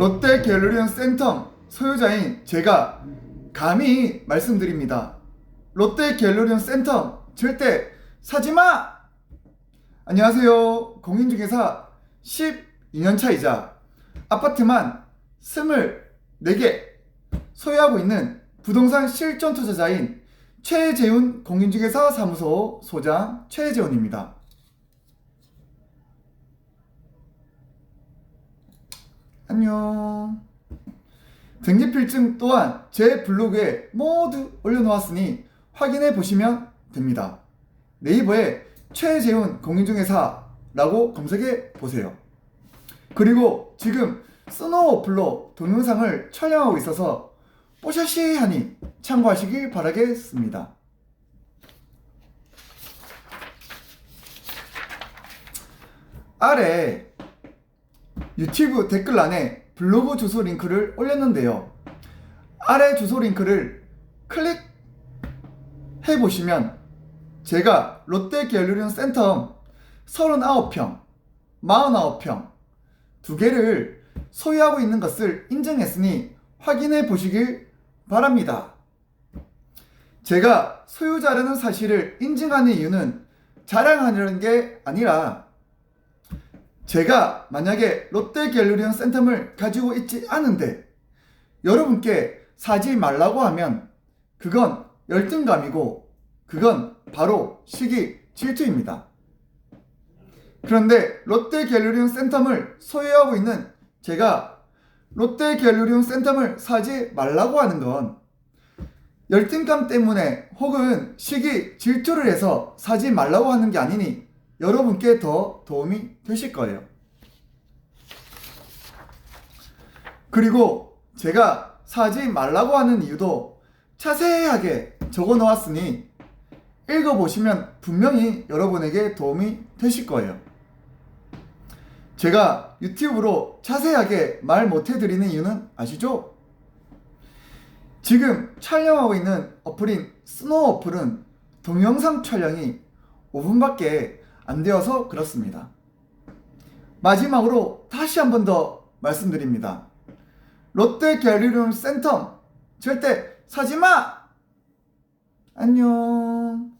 롯데 갤러리언 센텀 소유자인 제가 감히 말씀드립니다. 롯데 갤러리언 센텀 절대 사지 마! 안녕하세요. 공인중개사 12년 차이자 아파트만 24개 소유하고 있는 부동산 실전 투자자인 최재훈 공인중개사 사무소 소장 최재훈입니다. 안녕. 등기필증 또한 제 블로그에 모두 올려놓았으니 확인해 보시면 됩니다. 네이버에 최재훈 공인중개사라고 검색해 보세요. 그리고 지금 스노우 어플로 동영상을 촬영하고 있어서 뽀샤시하니 참고하시길 바라겠습니다. 아래 유튜브 댓글란에 블로그 주소 링크를 올렸는데요. 아래 주소 링크를 클릭해 보시면 제가 롯데 갤러리온 센텀 39평, 49평 두 개를 소유하고 있는 것을 인증했으니 확인해 보시길 바랍니다. 제가 소유자라는 사실을 인증하는 이유는 자랑하려는 게 아니라 제가 만약에 롯데 갤러리온 센텀을 가지고 있지 않은데 여러분께 사지 말라고 하면 그건 열등감이고 그건 바로 시기 질투입니다. 그런데 롯데 갤러리온 센텀을 소유하고 있는 제가 롯데 갤러리온 센텀을 사지 말라고 하는 건 열등감 때문에 혹은 시기 질투를 해서 사지 말라고 하는 게 아니니 여러분께 더 도움이 되실 거예요. 그리고 제가 사지 말라고 하는 이유도 자세하게 적어 놓았으니 읽어보시면 분명히 여러분에게 도움이 되실 거예요. 제가 유튜브로 자세하게 말 못해드리는 이유는 아시죠? 지금 촬영하고 있는 어플인 스노우 어플은 동영상 촬영이 5분밖에 안 되어서 그렇습니다. 마지막으로 다시 한 번 더 말씀드립니다. 롯데 갤러리움 센텀 절대 사지 마! 안녕.